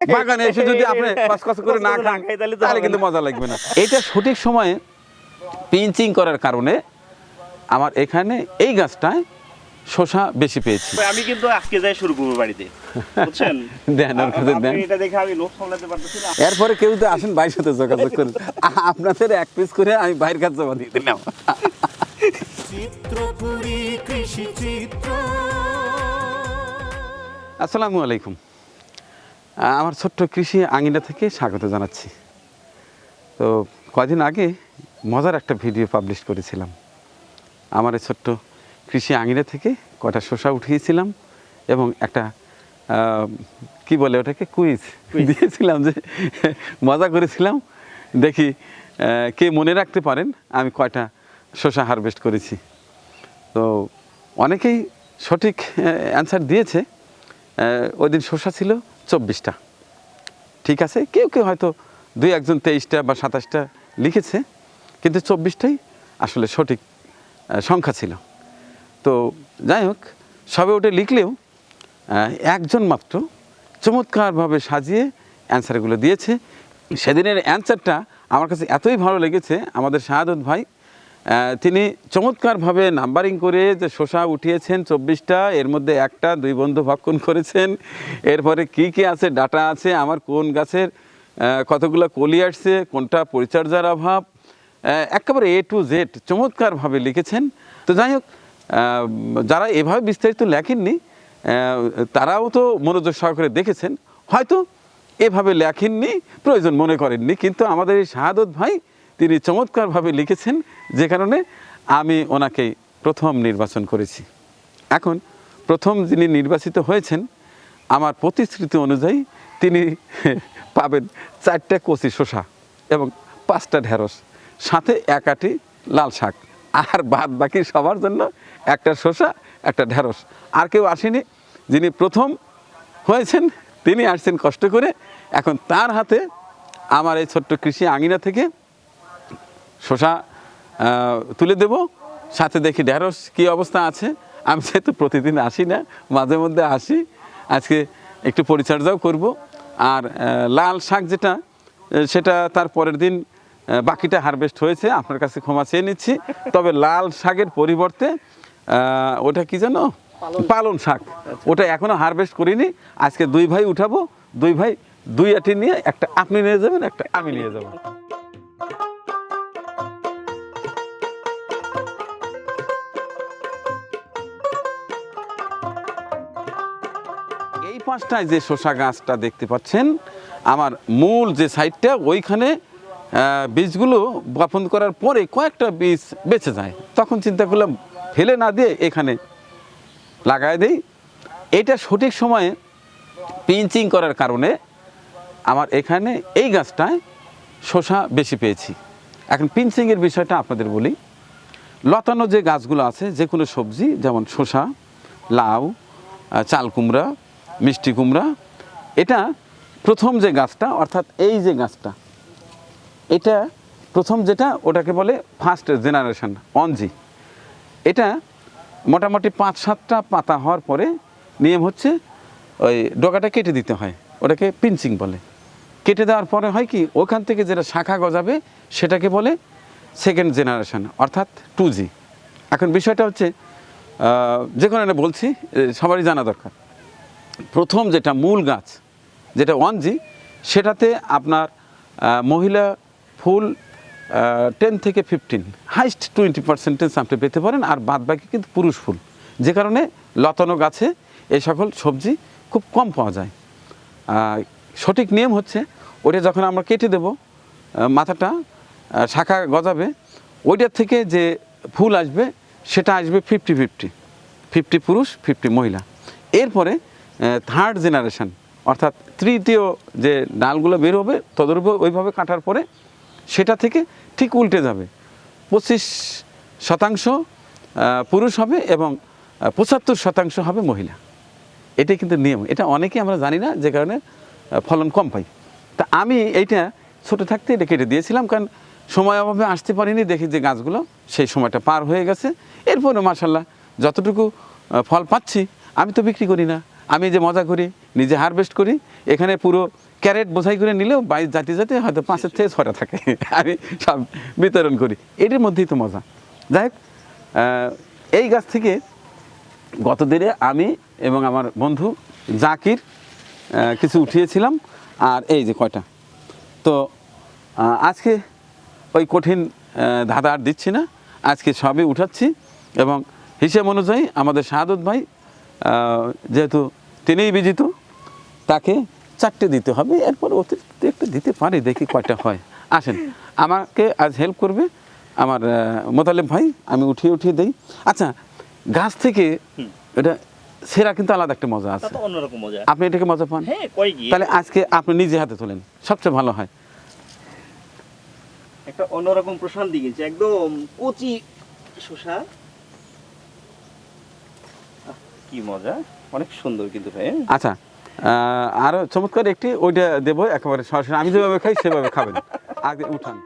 বাগানে এসে যদি আপনি কসকস করে না খান তাহলে কিন্তু মজা লাগবে না। এটা সঠিক সময়ে পিঞ্চিং করার কারণে আমার এখানে এই গাছটায় বেশি পেয়েছি। আমি কিন্তু আজকে যাই শুরু করব বাড়িতে। বুঝছেন? দেন, ওর কাছে দেন। এটা দেখে আমি লোক সামলাতে পারতেছি না। এরপরে কেউ তো আসেন বাইরের সাথে যোগাযোগ করেন। আপনাদের এক পিস করে আমি বাইরের কাছে জমা দিয়ে দিলাম। চিত্রপুরী কৃষি চিত্র। আসসালামু আলাইকুম। আমার ছোট্ট কৃষি আঙিনা থেকে স্বাগত জানাচ্ছি। তো কদিন আগে মজার একটা ভিডিও পাবলিশ করেছিলাম। আমার এই ছোট্ট কৃষি আঙিনা থেকে কটা শসা উঠিয়েছিলাম এবং একটা কি বলে ওটাকে কুইজ দিয়েছিলাম যে মজা করেছিলাম। দেখি কে মনে রাখতে পারেন আমি কয়টা শসা হারভেস্ট করেছি। তো অনেকেই সঠিক অ্যান্সার দিয়েছে। ওই দিন শসা ছিল চব্বিশটা। ঠিক আছে? কেউ কেউ হয়তো দুই একজন তেইশটা বা সাতাশটা লিখেছে, কিন্তু চব্বিশটাই আসলে সঠিক সংখ্যা ছিল। তো যাই হোক, সবে ওটা লিখলেও একজন মাত্র চমৎকারভাবে সাজিয়ে অ্যান্সারগুলো দিয়েছে। সেদিনের অ্যান্সারটা আমার কাছে এতই ভালো লেগেছে, আমাদের শাহাদত ভাই তিনি চমৎকারভাবে নাম্বারিং করে যে শসা উঠিয়েছেন চব্বিশটা, এর মধ্যে একটা, দুই বন্ধু ভক্ষণ করেছেন। এরপরে কি কি আছে, ডাটা আছে, আমার কোন গাছের কতগুলো কলি আসছে, কোনটা পরিচর্যার অভাব একেবারে এ টু জেড চমৎকারভাবে লিখেছেন। তো যাই হোক যারা এভাবে বিস্তারিত লেখেননি তারাও তো মনোযোগ সহকারে দেখেছেন। হয়তো এভাবে লেখেননি, প্রয়োজন মনে করেননি, কিন্তু আমাদের এই শাহাদত ভাই তিনি চমৎকারভাবে লিখেছেন যে কারণে আমি ওনাকেই প্রথম নির্বাচন করেছি। এখন প্রথম যিনি নির্বাচিত হয়েছেন, আমার প্রতিশ্রুতি অনুযায়ী তিনি পাবেন চারটা কচি শসা এবং পাঁচটা ঢেঁড়স, সাথে এক আটি লাল শাক আর বাদ বাকি সবার জন্য একটা শসা, একটা ঢেঁড়স। আর কেউ আসেনি, যিনি প্রথম হয়েছেন তিনি আসছেন কষ্ট করে। এখন তার হাতে আমার এই ছোট্ট কৃষি আঙিনা থেকে শসা তুলে দেব। সাথে দেখি ঢেঁড়স কি অবস্থা আছে? আমি যেহেতু প্রতিদিন আসি না মাঝে মধ্যে আসি। আজকে একটু পরিচর্যাও করব। আর লাল শাক যেটা সেটা তার পরের দিন বাকিটা হারভেস্ট হয়েছে আপনার কাছে ক্ষমা চেয়ে নিচ্ছি। তবে লাল শাকের পরিবর্তে ওটা কি জানো পালন। শাক। ওটা এখনও হারভেস্ট করিনি। আজকে দুই ভাই উঠাবো। দুই ভাই দুই আটি নিয়ে একটা আপনি নিয়ে যাবেন একটা আমি নিয়ে যাব। এই যে শসা গাছটা দেখতে পাচ্ছেন, আমার মূল যে সাইডটা, ওইখানে বীজগুলো বপন করার পরে কয়েকটা বীজ বেঁচে যায়। তখন চিন্তা করলাম, ফেলে না দিয়ে এখানে লাগায় দিই। এটা সঠিক সময়ে পিঞ্চিং করার কারণে আমার এখানে এই গাছটায় শসা বেশি পেয়েছি। এখন পিঞ্চিংয়ের বিষয়টা আপনাদের বলি। লতানো যে গাছগুলো আছে যে কোনো সবজি, যেমন শসা, লাউ চাল কুমড়া মিষ্টি কুমড়া, এটা প্রথম যে গাছটা, অর্থাৎ এই যে গাছটা, এটা প্রথম যেটা ওটাকে বলে ফার্স্ট জেনারেশন অনজি এটা মোটামুটি পাঁচ সাতটা পাতা হওয়ার পরে নিয়ম হচ্ছে ওই ডগাটা কেটে দিতে হয়, ওটাকে পিঞ্চিং বলে। কেটে দেওয়ার পরে হয় কি, ওখান থেকে যেটা শাখা গজাবে, সেটাকে বলে সেকেন্ড জেনারেশন অর্থাৎ টু জি এখন বিষয়টা হচ্ছে যে কোনো বলছি সবারই জানা দরকার। প্রথম যেটা মূল গাছ, যেটা ওয়ান জি সেটাতে আপনার মহিলা ফুল টেন থেকে ফিফটিন হাইস্ট টোয়েন্টি পার্সেন্টেজ আপনি পেতে পারেন, আর বাদ বাকি কিন্তু পুরুষ ফুল। যে কারণে লতানো গাছে এই সকল সবজি খুব কম পাওয়া যায়। সঠিক নিয়ম হচ্ছে ওটা যখন আমরা কেটে দেব মাথাটা শাখা গজাবে, ওইটার থেকে যে ফুল আসবে, সেটা আসবে ফিফটি ফিফটি ফিফটি পুরুষ ফিফটি মহিলা। এরপরে থার্ড জেনারেশন অর্থাৎ তৃতীয় যে ডালগুলো বের হবে, তদরূপ ওইভাবে কাটার পরে সেটা থেকে ঠিক উল্টে যাবে। পঁচিশ শতাংশ পুরুষ হবে এবং পঁচাত্তর শতাংশ হবে মহিলা। এটাই কিন্তু নিয়ম। এটা অনেকেই আমরা জানি না, যে কারণে ফলন কম পাই। তা আমি এইটা ছোটো থাকতে এটা কেটে দিয়েছিলাম, কারণ সময় অভাবে আসতে পারিনি, দেখি যে গাছগুলো সেই সময়টা পার হয়ে গেছে। এরপরে মার্শাল্লাহ যতটুকু ফল পাচ্ছি, আমি তো বিক্রি করি না। আমি যে মজা করি, নিজে হারভেস্ট করি, এখানে পুরো ক্যারেট বোঝাই করে নিলেও বাইশ জাতি জাতি হয়তো পাঁচের থেকে ছটা থাকে। আমি সব বিতরণ করি। এটির মধ্যেই তো মজা। যাই হোক এই গাছ থেকে গত দিনে আমি এবং আমার বন্ধু জাকির কিছু উঠিয়েছিলাম। আর এই যে কয়টা? তো আজকে ওই কঠিন ধাঁধা আর দিচ্ছি না। আজকে সবই উঠাচ্ছি এবং হিসেব অনুযায়ী আমাদের শাহাদত ভাই যেহেতু তিনিই বিজিত। তাকে চারটে দিতে হবে এরপর অতিরিক্ত একটা দিতে পারি দেখি কয়টা হয়। আসেন আমাকে আজ হেল্প করবে আমার মোতালেব ভাই আমি উঠিয়ে উঠিয়ে দেই। আচ্ছা গাছ থেকে এটা সেরা কিন্তু আলাদা একটা মজা আছে। আপনি এটাকে মজা পান? হ্যাঁ তাহলে আজকে আপনি নিজে হাতে তোলেন সবচেয়ে ভালো হয়। একটা অন্যরকম প্রশান্তি গেছে একদম কচি আহ, কি মজা। অনেক সুন্দর কিন্তু ভাই হ্যাঁ? আচ্ছা আহ, আরও চমৎকার একটি ওইটা দেবো একেবারে সরাসরি। আমি যেভাবে খাই সেভাবে খাবেন। আগে উঠান।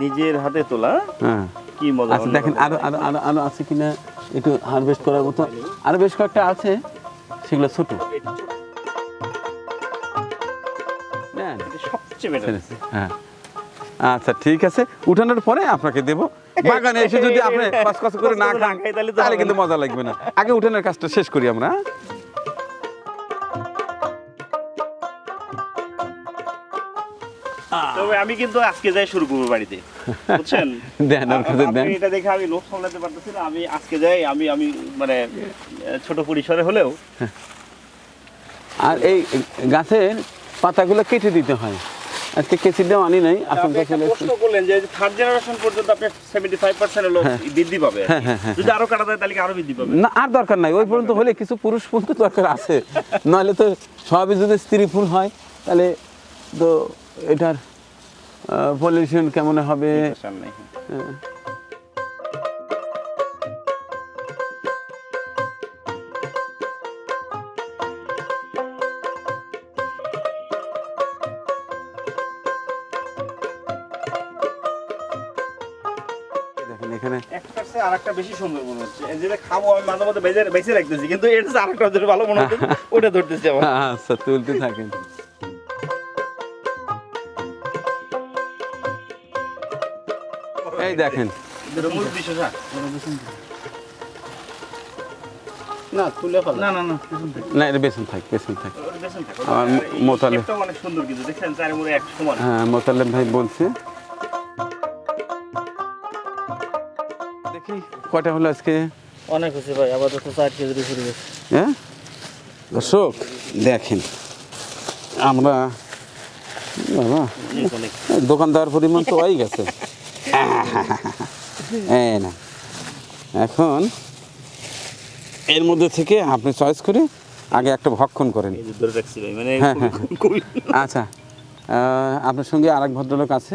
নিজের হাতে তোলা হ্যাঁ? কি মজা আচ্ছা দেখেন আরও আরও আরও আরও আছে কিনা একটু হারভেস্ট করার মতো। আরও বেশ কয়েকটা আছে সেগুলো ছোট। সবচেয়ে বেটার হ্যাঁ। আচ্ছা ঠিক আছে। উঠানোর পরে আপনাকে দেব বাগানে এসে যদি আপনি কস কস করে না খান তাহলে তো তাহলে হবে কিন্তু মজা লাগবে না। আগে উঠানোর কাজটা শেষ করি আমরা হ্যাঁ? তবে আমি কিন্তু আজকে যাই শুরু করব বাড়িতে বুঝছেন? দেন, দেন। এটা দেখে আমি লোক সামলাতে পারতেছি না আমি আজকে যাই আমি আমি মানে ছোট পরিসরে হলেও আর এই গাছের পাতাগুলো কেটে দিতে হয়। আজকে কেসির দাম আনি নাই একটা প্রশ্ন করলেন যে থার্ড জেনারেশন পর্যন্ত আপনি সেভেন্টি ফাইভ পার্সেন্ট হলো বৃদ্ধি পাবে হ্যাঁ, হ্যাঁ, হ্যাঁ, যদি আরও কাটা যায় তাহলে আরও বৃদ্ধি পাবে? না আর দরকার নাই। ওই পর্যন্ত হলে কিছু পুরুষ ফুল তো দরকার আছে। নাহলে তো সবই যদি স্ত্রী ফুল হয় তাহলে তো এটার পলিউশন কেমন হবে? একটার বেশি সুন্দর মনে হচ্ছে। যেটা খাব আমি মাঝে মধ্যে বেঁচে বেঁচে রাখতেছি কিন্তু এর চেয়ে আরেকটা ভালো মনে হচ্ছে ওটা ধরতেছি আমার আচ্ছা তুলতে থাকেন। এই দেখেন। এটা না না তুলে না না না না এটা বেসন থাক বেসন থাক। আমার অনেক সুন্দর কিন্তু এক সমান। হ্যাঁ মোতালেম ভাই বলছে দেখি কয়টা হলো আজকে? অনেক হয়েছে ভাই আপাতত চার কেজি শুরু গেছে হ্যাঁ? দর্শক দেখেন আমরা বাবা দোকানদার পরিমাণ তো হয়ে গেছে। এই না এখন এর মধ্যে থেকে আপনি চয়েস করে আগে একটা ভক্ষণ করেন। মানে হ্যাঁ, খুবই আচ্ছা আপনার সঙ্গে আর এক ভদ্রলোক আছে।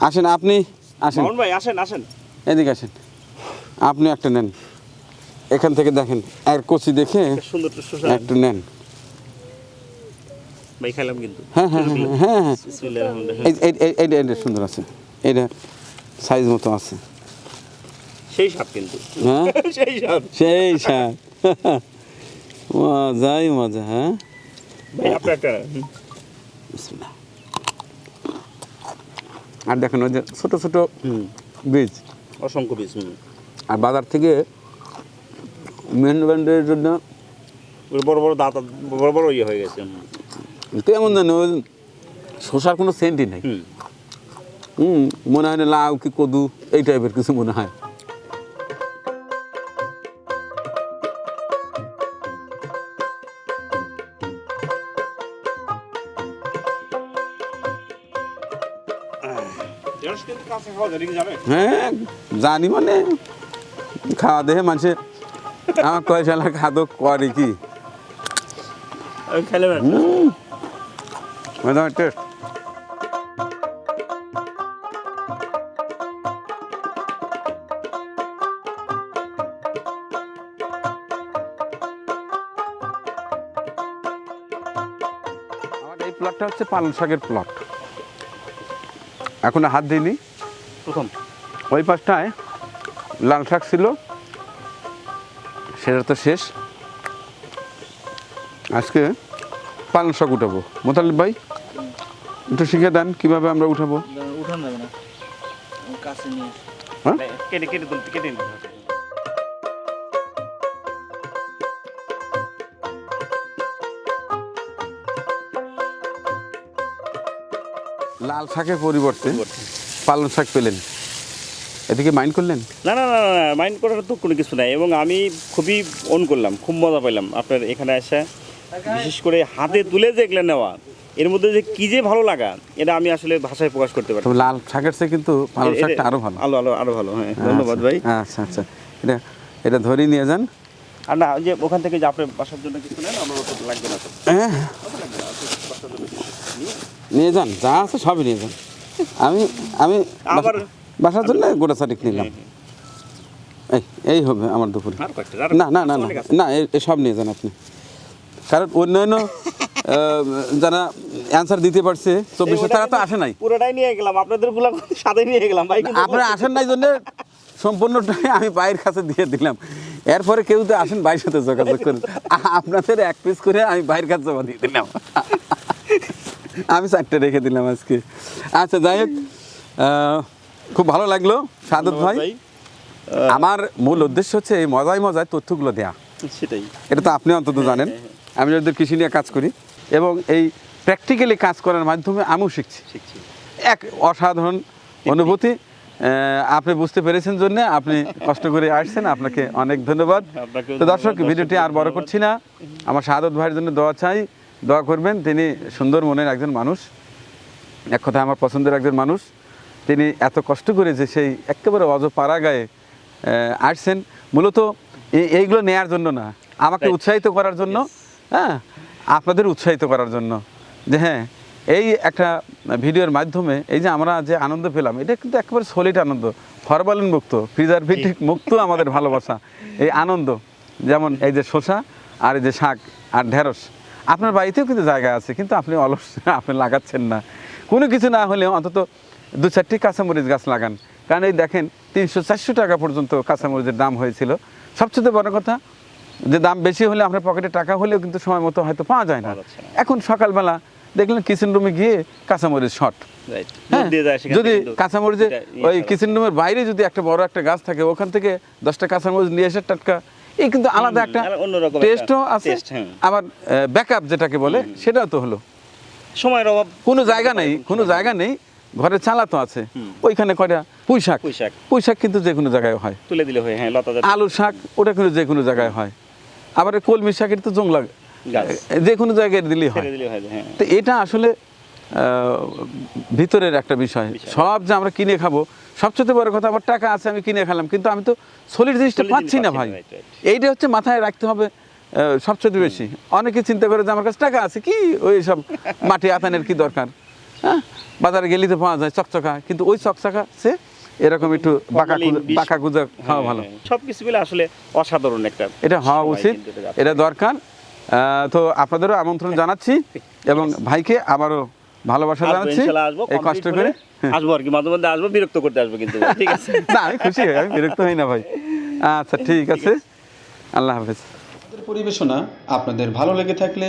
আসেন আপনি আসেন। ভাই আসেন আসেন। এদিকে আসেন। আপনি একটা নেন। এখান থেকে দেখেন আর কচি দেখে একটা সুন্দর একটা একটু নেন। ভাই কিন্তু। হ্যাঁ হ্যাঁ হ্যাঁ হ্যাঁ হ্যাঁ এই- এইটা এইটা সুন্দর আছে। এটা সাইজ মতো আছে। সেই সাপ কিন্তু। হ্যাঁ? সেই সাপ সেই স্বাদ। মজাই মজা হ্যাঁ? ভাই আপনার একটা। বিসমিল্লাহ। আর দেখেন ওই যে ছোটো ছোটো বীজ। অসংখ্য হুম। আর বাজার থেকে মেন ব্যান্ডের জন্য বড় বড় দাঁত বড় বড় ইয়ে হয়ে গেছে। কেমন জানো ওই শসার কোনো সেন্টই নেই হুম মনে হয় না লাউ কি কদু এই টাইপের কিছু মনে হয়? হ্যাঁ জানি মানে খাওয়া দেহে মানুষের আমার কয় সালা খাদক করে কি? বেড়াই। মানে টেস্ট প্লটটা হচ্ছে পালং শাকের প্লট এখন হাত দিইনি। প্রথম। ওই পাশটায় লাল শাক ছিল সেটা তো শেষ। আজকে পালন শাক উঠাবো। মোতালিব ভাই একটু শিখে দেন কীভাবে আমরা উঠাবো। উঠান যাবে না। কাছে নিয়ে হ্যাঁ? কেটে কেটে তুলতে কেটে নিতে লাল শাকের পরিবর্তে পালন শাক পেলেন। এদিকে মাইন্ড করলেন? না না না না মাইন্ড করার তো কোনো কিছু নাই। এবং আমি খুবই অন করলাম খুব মজা পাইলাম আপনার এখানে এসে। বিশেষ করে হাতে তুলে যে এগুলো নেওয়া এর মধ্যে যে কি যে ভালো লাগা এটা আমি আসলে ভাষায় প্রকাশ করতে পারি লাল শাকের চেয়ে কিন্তু পালন শাকটা আরও ভালো। আলো আলো আরও ভালো হ্যাঁ ধন্যবাদ ভাই। আচ্ছা আচ্ছা। এটা এটা ধরেই নিয়ে যান। আর না যে ওখান থেকে যে আপনার বাসার জন্য কিছু নেন আমার অত লাগবে না হ্যাঁ নিয়ে যান যা আছে সবই নিয়ে যান। আমি আমি আবার বাসার জন্য গোটা চারিক নিলাম। এই এই হবে আমার দুপুরে। না না না না না এসব নিয়ে যান আপনি। কারণ অন্যান্য যারা অ্যান্সার দিতে পারছে চব্বিশে তারা তো আসে নাই। পুরোটাই নিয়ে গেলাম আপনাদেরগুলা সাথে নিয়ে গেলাম ভাই আপনারা আসেন নাই জন্য সম্পূর্ণটাই আমি বাইরের কাছে দিয়ে দিলাম। এরপরে কেউ তো আসেন বাইরের সাথে যোগাযোগ করেন। আপনাদের এক পিস করে আমি বাইরের কাছে জমা দিয়ে দিলাম। আমি চারটে রেখে দিলাম আজকে। আচ্ছা যাই হোক আহ, খুব ভালো লাগল সাদত ভাই। আমার মূল উদ্দেশ্য হচ্ছে এই মজায় মজায় তথ্যগুলো দেয়া। সেটাই। এটা তো আপনি অন্তত জানেন। আমি যদি কৃষি নিয়ে কাজ করি এবং এই প্র্যাকটিক্যালি কাজ করার মাধ্যমে আমিও শিখছি। শিখছি। এক অসাধারণ অনুভূতি। আপনি বুঝতে পেরেছেন জন্য আপনি কষ্ট করে আসছেন। আপনাকে অনেক ধন্যবাদ। তো দর্শক ভিডিওটি আর বড় করছি না। আমার শাহাদত ভাইয়ের জন্য দোয়া চাই। দোয়া করবেন। তিনি সুন্দর মনের একজন মানুষ। এক কথা আমার পছন্দের একজন মানুষ। তিনি এত কষ্ট করে যে সেই একেবারে অজ পাড়া গায়ে আসছেন। মূলত এই- এইগুলো নেয়ার জন্য না আমাকে উৎসাহিত করার জন্য হ্যাঁ আপনাদের উৎসাহিত করার জন্য যে হ্যাঁ এই একটা ভিডিওর মাধ্যমে এই যে আমরা যে আনন্দ পেলাম এটা কিন্তু একেবারে সলিড আনন্দ ফরমালিন মুক্ত প্রিজারভেটিভ মুক্ত আমাদের ভালোবাসা এই আনন্দ যেমন এই যে শসা আর এই যে শাক আর ঢেঁড়স। আপনার বাড়িতেও কিন্তু জায়গা আছে কিন্তু আপনি অলস আপনি লাগাচ্ছেন না। কোনো কিছু না হলেও অন্তত দু চারটি কাঁচামরিচ গাছ লাগান। কারণ এই দেখেন তিনশো চারশো টাকা পর্যন্ত কাঁচামরিচের দাম হয়েছিল। সবচেয়ে বড় কথা যে দাম বেশি হলে আপনার পকেটে টাকা হলেও কিন্তু সময় মতো হয়তো পাওয়া যায় না। এখন সকালবেলা দেখলেন কিচেন রুমে গিয়ে কাঁচামরিচ শর্ট হ্যাঁ, যদি কাঁচামরিচে ইয়ে ওই কিচেন রুমের বাইরে যদি একটা বড় একটা গাছ থাকে ওখান থেকে দশটা কাঁচামরিচ নিয়ে এসে টাটকা। এই কিন্তু আলাদা একটা টেস্টও আছে। হ্যাঁ। আবার ব্যাকআপ যেটাকে বলে সেটাও তো হলো। সময়ের অভাব। কোনো জায়গা নেই কোনো জায়গা নেই। ঘরে চালা তো আছে। ওইখানে কয়টা? পুঁই শাক পুঁই শাক। কিন্তু যে কোনো জায়গায় হয়। তুলে দিলে হয় হ্যাঁ লতা আলু শাক ওটা কিন্তু যে কোনো জায়গায় হয়। আবার কলমি শাকের তো জংলা। যে কোনো জায়গায় দিলেই হয়। দিলে হয় তো এটা আসলে ভিতরের একটা বিষয়। সব যে আমরা কিনে খাব সবচেয়ে বড় কথা আমার টাকা আছে আমি কিনে খেলাম। কিন্তু আমি তো সলিড জিনিসটা পাচ্ছি না ভাই. এইটা হচ্ছে মাথায় রাখতে হবে সবচেয়ে বেশি। অনেকে চিন্তা করে যে আমার কাছে টাকা আছে কি ওই সব মাটি আতানের কি দরকার? হ্যাঁ বাজারে গেলে তো পাওয়া যায় চকচকা কিন্তু ওই চকচকা সে এরকম একটু বাঁকা গুজা খাওয়া ভালো। সব কিছু মিলে আসলে অসাধারণ একটা এটা হওয়া উচিত এটা দরকার। তো আপনাদেরও আমন্ত্রণ জানাচ্ছি এবং ভাইকে আবারও ভালোবাসা জানাচ্ছি। এই কষ্ট করে আসব আর কি মাঝে মধ্যে আসব বিরক্ত করতে আসব কিন্তু ঠিক আছে? না আমি খুশি হই আমি বিরক্ত হই না ভাই। আচ্ছা ঠিক আছে। আল্লাহ হাফেজ। পরিবেশনা আপনাদের ভালো লেগে থাকলে